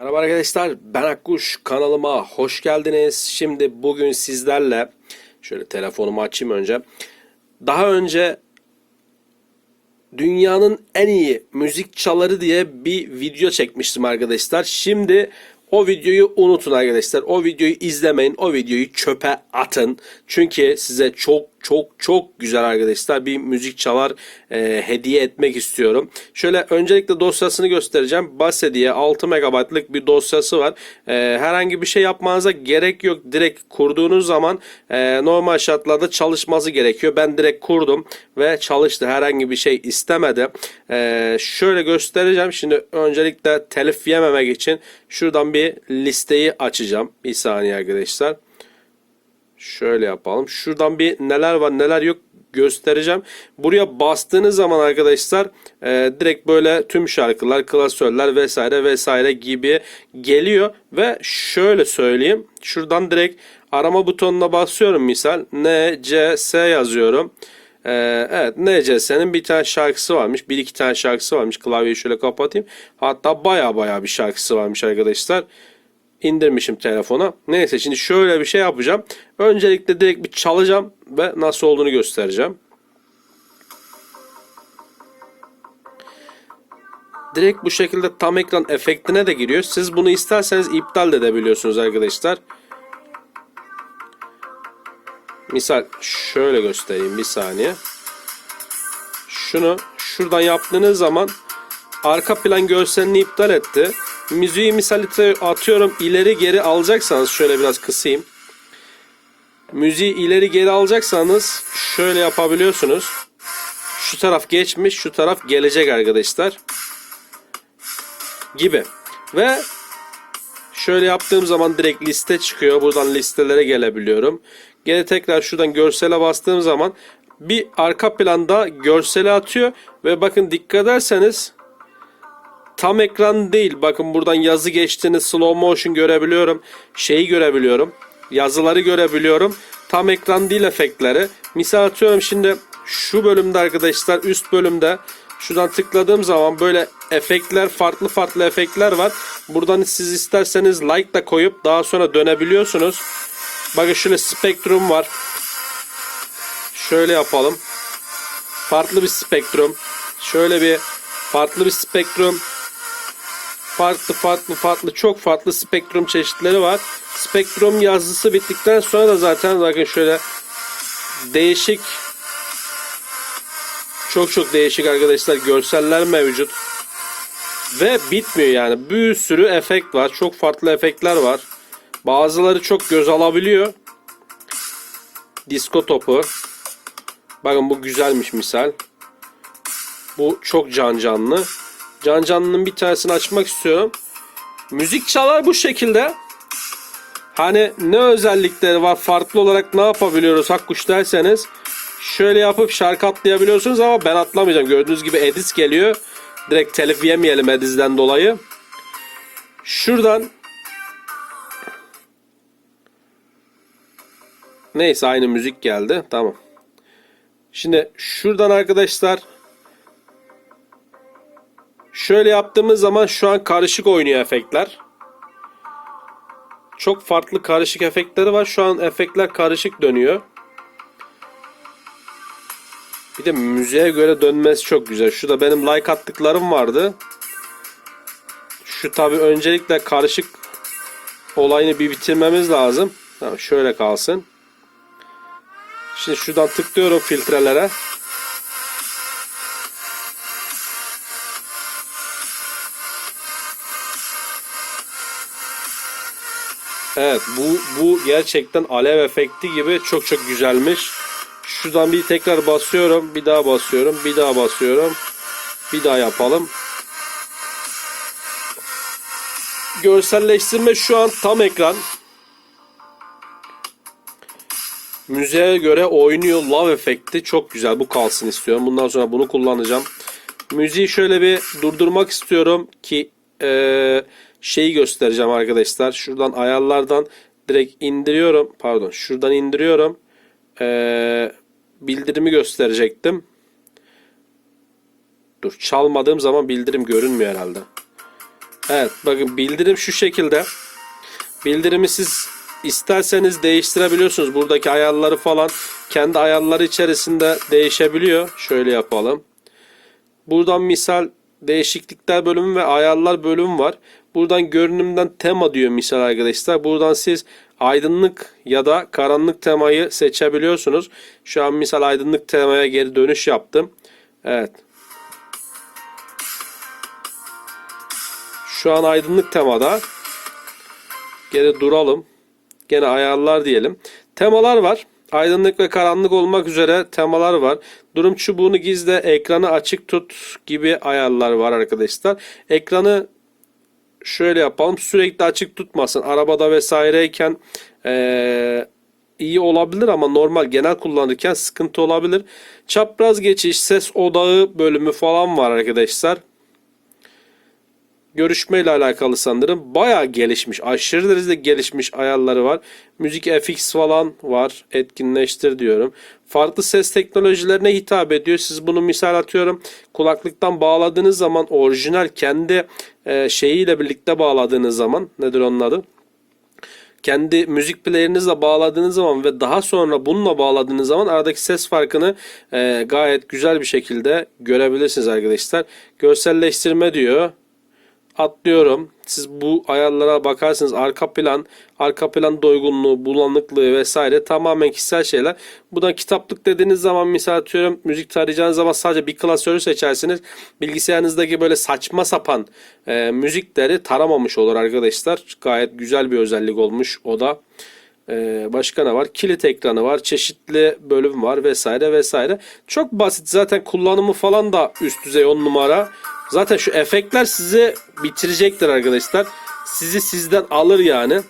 Merhaba arkadaşlar ben Akkuş kanalıma hoş geldiniz. Şimdi bugün sizlerle şöyle telefonumu açayım önce. Daha önce dünyanın en iyi müzik çaları diye bir video çekmiştim arkadaşlar. Şimdi o videoyu unutun arkadaşlar. O videoyu izlemeyin. O videoyu çöpe atın. Çünkü size çok çok çok güzel arkadaşlar bir müzik çalar e, hediye etmek istiyorum. Şöyle öncelikle dosyasını göstereceğim. Base diye 6 MB'lık bir dosyası var. E, herhangi bir şey yapmanıza gerek yok. Direkt kurduğunuz zaman e, normal şartlarda çalışması gerekiyor. Ben direkt kurdum ve çalıştı. Herhangi bir şey istemedi. E, şöyle göstereceğim. Şimdi öncelikle telif yememek için şuradan bir listeyi açacağım. Bir saniye arkadaşlar. Şöyle yapalım. Şuradan bir neler var neler yok göstereceğim. Buraya bastığınız zaman arkadaşlar e, direkt böyle tüm şarkılar, klasörler vesaire vesaire gibi geliyor ve şöyle söyleyeyim. Şuradan direkt arama butonuna basıyorum misal N, C, S yazıyorum. Ee, evet NCS'nin bir tane şarkısı varmış. Bir iki tane şarkısı varmış. Klavyeyi şöyle kapatayım. Hatta baya baya bir şarkısı varmış arkadaşlar indirmişim telefona. Neyse şimdi şöyle bir şey yapacağım. Öncelikle direkt bir çalacağım ve nasıl olduğunu göstereceğim. Direkt bu şekilde tam ekran efektine de giriyor. Siz bunu isterseniz iptal de edebiliyorsunuz arkadaşlar. Misal şöyle göstereyim bir saniye. Şunu şuradan yaptığınız zaman arka plan görselini iptal etti. Müziği misal atıyorum ileri geri alacaksanız şöyle biraz kısayım. Müziği ileri geri alacaksanız şöyle yapabiliyorsunuz. Şu taraf geçmiş, şu taraf gelecek arkadaşlar. Gibi. Ve şöyle yaptığım zaman direkt liste çıkıyor. Buradan listelere gelebiliyorum. Geri tekrar şuradan görsele bastığım zaman bir arka planda görseli atıyor ve bakın dikkat ederseniz tam ekran değil. Bakın buradan yazı geçtiğini slow motion görebiliyorum. Şeyi görebiliyorum. Yazıları görebiliyorum. Tam ekran değil efektleri. Misal atıyorum şimdi şu bölümde arkadaşlar üst bölümde şuradan tıkladığım zaman böyle efektler farklı farklı efektler var. Buradan siz isterseniz like da koyup daha sonra dönebiliyorsunuz. Bakın şöyle spektrum var. Şöyle yapalım. Farklı bir spektrum. Şöyle bir farklı bir spektrum farklı farklı farklı çok farklı spektrum çeşitleri var. Spektrum yazısı bittikten sonra da zaten bakın şöyle değişik çok çok değişik arkadaşlar görseller mevcut. Ve bitmiyor yani. Bir sürü efekt var. Çok farklı efektler var. Bazıları çok göz alabiliyor. Disko topu. Bakın bu güzelmiş misal. Bu çok can canlı. Can Canlı'nın bir tanesini açmak istiyorum. Müzik çalar bu şekilde. Hani ne özellikleri var farklı olarak ne yapabiliyoruz Hakkuş derseniz şöyle yapıp şarkı atlayabiliyorsunuz ama ben atlamayacağım. Gördüğünüz gibi Edis geliyor. Direkt telif yemeyelim Edis'den dolayı. Şuradan Neyse aynı müzik geldi. Tamam. Şimdi şuradan arkadaşlar Şöyle yaptığımız zaman şu an karışık oynuyor efektler. Çok farklı karışık efektleri var. Şu an efektler karışık dönüyor. Bir de müziğe göre dönmesi çok güzel. Şurada benim like attıklarım vardı. Şu tabi öncelikle karışık olayını bir bitirmemiz lazım. Tamam, şöyle kalsın. Şimdi şuradan tıklıyorum filtrelere. Evet bu bu gerçekten alev efekti gibi çok çok güzelmiş. Şuradan bir tekrar basıyorum. Bir daha basıyorum. Bir daha basıyorum. Bir daha yapalım. Görselleştirme şu an tam ekran. Müziğe göre oynuyor. Love efekti çok güzel. Bu kalsın istiyorum. Bundan sonra bunu kullanacağım. Müziği şöyle bir durdurmak istiyorum ki eee şeyi göstereceğim arkadaşlar. Şuradan ayarlardan direkt indiriyorum. Pardon şuradan indiriyorum. Ee, bildirimi gösterecektim. Dur çalmadığım zaman bildirim görünmüyor herhalde. Evet bakın bildirim şu şekilde. Bildirimi siz isterseniz değiştirebiliyorsunuz. Buradaki ayarları falan kendi ayarları içerisinde değişebiliyor. Şöyle yapalım. Buradan misal değişiklikler bölümü ve ayarlar bölümü var. Buradan görünümden tema diyor misal arkadaşlar. Buradan siz aydınlık ya da karanlık temayı seçebiliyorsunuz. Şu an misal aydınlık temaya geri dönüş yaptım. Evet. Şu an aydınlık temada. Geri duralım. Gene ayarlar diyelim. Temalar var. Aydınlık ve karanlık olmak üzere temalar var. Durum çubuğunu gizle, ekranı açık tut gibi ayarlar var arkadaşlar. Ekranı şöyle yapalım. Sürekli açık tutmasın. Arabada vesaireyken eee, iyi olabilir ama normal genel kullanırken sıkıntı olabilir. Çapraz geçiş, ses odağı bölümü falan var arkadaşlar görüşmeyle alakalı sanırım. Bayağı gelişmiş. Aşırı derecede gelişmiş ayarları var. Müzik FX falan var. Etkinleştir diyorum. Farklı ses teknolojilerine hitap ediyor. Siz bunu misal atıyorum. Kulaklıktan bağladığınız zaman orijinal kendi e, şeyiyle birlikte bağladığınız zaman nedir onun adı? kendi müzik playerinizle bağladığınız zaman ve daha sonra bununla bağladığınız zaman aradaki ses farkını e, gayet güzel bir şekilde görebilirsiniz arkadaşlar. Görselleştirme diyor atlıyorum. Siz bu ayarlara bakarsınız. Arka plan, arka plan doygunluğu, bulanıklığı vesaire tamamen kişisel şeyler. Buradan kitaplık dediğiniz zaman misal atıyorum müzik tarayacağınız zaman sadece bir klasörü seçersiniz. Bilgisayarınızdaki böyle saçma sapan e, müzikleri taramamış olur arkadaşlar. Gayet güzel bir özellik olmuş o da. Ee, başka ne var? Kilit ekranı var. Çeşitli bölüm var vesaire vesaire. Çok basit. Zaten kullanımı falan da üst düzey 10 numara. Zaten şu efektler sizi bitirecektir arkadaşlar. Sizi sizden alır yani.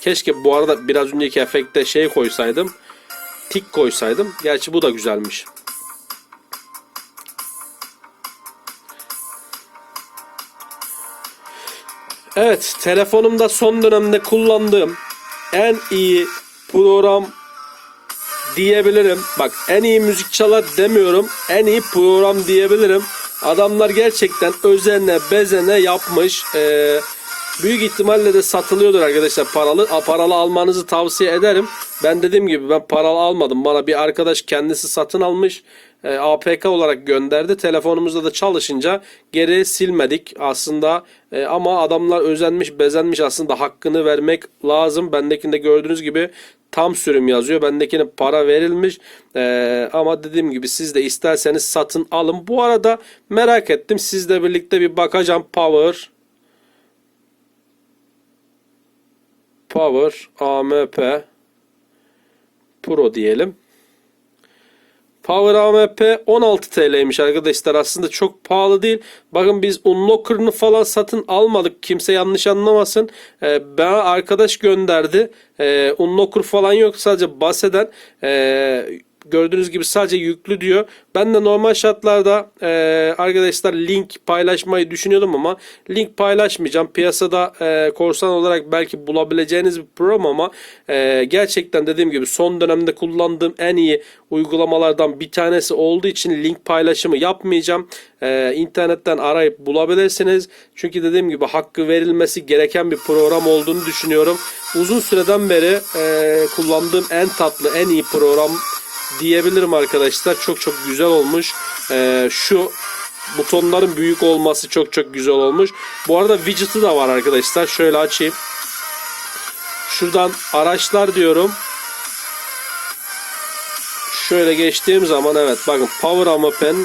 Keşke bu arada biraz önceki efekte şey koysaydım. Tik koysaydım. Gerçi bu da güzelmiş. Evet, telefonumda son dönemde kullandığım en iyi program diyebilirim. Bak en iyi müzik çalar demiyorum. En iyi program diyebilirim. Adamlar gerçekten özene bezene yapmış. Ee, büyük ihtimalle de satılıyordur arkadaşlar paralı. A, paralı almanızı tavsiye ederim. Ben dediğim gibi ben paralı almadım. Bana bir arkadaş kendisi satın almış. E, APK olarak gönderdi. Telefonumuzda da çalışınca geri silmedik aslında. E, ama adamlar özenmiş, bezenmiş aslında hakkını vermek lazım. Bendekinde gördüğünüz gibi tam sürüm yazıyor. Bendekine para verilmiş. E, ama dediğim gibi siz de isterseniz satın alın. Bu arada merak ettim. Sizle birlikte bir bakacağım. Power Power AMP Pro diyelim. Power AMP 16 TL'ymiş arkadaşlar. Aslında çok pahalı değil. Bakın biz Unlocker'ını falan satın almadık. Kimse yanlış anlamasın. Ee, bana arkadaş gönderdi. Ee, Unlocker falan yok. Sadece bahseden ee, gördüğünüz gibi sadece yüklü diyor. Ben de normal şartlarda e, arkadaşlar link paylaşmayı düşünüyordum ama link paylaşmayacağım. Piyasada e, korsan olarak belki bulabileceğiniz bir program ama e, gerçekten dediğim gibi son dönemde kullandığım en iyi uygulamalardan bir tanesi olduğu için link paylaşımı yapmayacağım. E, internetten arayıp bulabilirsiniz. Çünkü dediğim gibi hakkı verilmesi gereken bir program olduğunu düşünüyorum. Uzun süreden beri e, kullandığım en tatlı, en iyi program diyebilirim arkadaşlar. Çok çok güzel olmuş. Ee, şu butonların büyük olması çok çok güzel olmuş. Bu arada widget'ı da var arkadaşlar. Şöyle açayım. Şuradan araçlar diyorum. Şöyle geçtiğim zaman evet bakın Power Amapen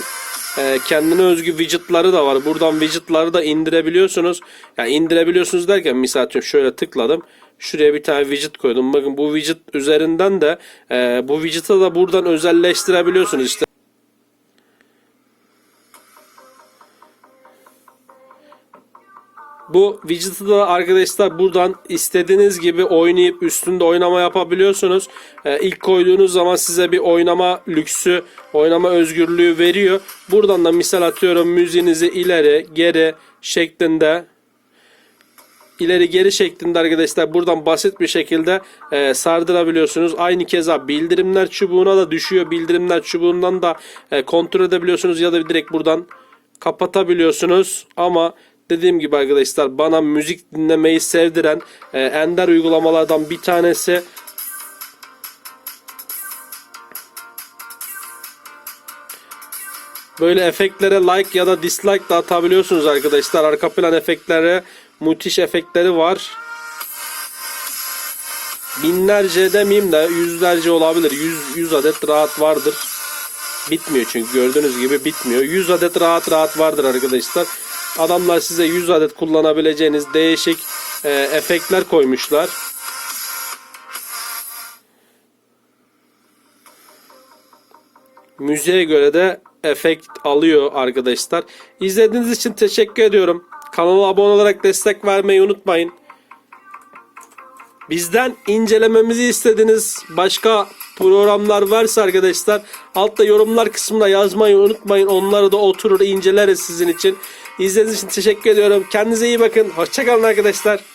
e, kendine özgü widget'ları da var. Buradan widget'ları da indirebiliyorsunuz. Yani indirebiliyorsunuz derken misal şöyle tıkladım. Şuraya bir tane widget koydum. Bakın bu widget üzerinden de e, bu widget'ı da buradan özelleştirebiliyorsunuz. İşte Bu widget'ı da arkadaşlar buradan istediğiniz gibi oynayıp üstünde oynama yapabiliyorsunuz. Ee, ilk koyduğunuz zaman size bir oynama lüksü, oynama özgürlüğü veriyor. Buradan da misal atıyorum müziğinizi ileri, geri şeklinde ileri geri şeklinde arkadaşlar buradan basit bir şekilde e, sardırabiliyorsunuz. Aynı keza bildirimler çubuğuna da düşüyor. Bildirimler çubuğundan da e, kontrol edebiliyorsunuz ya da direkt buradan kapatabiliyorsunuz. Ama dediğim gibi arkadaşlar bana müzik dinlemeyi sevdiren e, ender uygulamalardan bir tanesi. Böyle efektlere like ya da dislike da atabiliyorsunuz arkadaşlar. Arka plan efektlere müthiş efektleri var. Binlerce demeyeyim de yüzlerce olabilir. 100, 100 adet rahat vardır. Bitmiyor çünkü gördüğünüz gibi bitmiyor. 100 adet rahat rahat vardır arkadaşlar. Adamlar size 100 adet kullanabileceğiniz değişik e, efektler koymuşlar. Müziğe göre de efekt alıyor arkadaşlar. İzlediğiniz için teşekkür ediyorum. Kanala abone olarak destek vermeyi unutmayın. Bizden incelememizi istediğiniz başka programlar varsa arkadaşlar altta yorumlar kısmında yazmayı unutmayın. Onları da oturur inceleriz sizin için. İzlediğiniz için teşekkür ediyorum. Kendinize iyi bakın. Hoşçakalın arkadaşlar.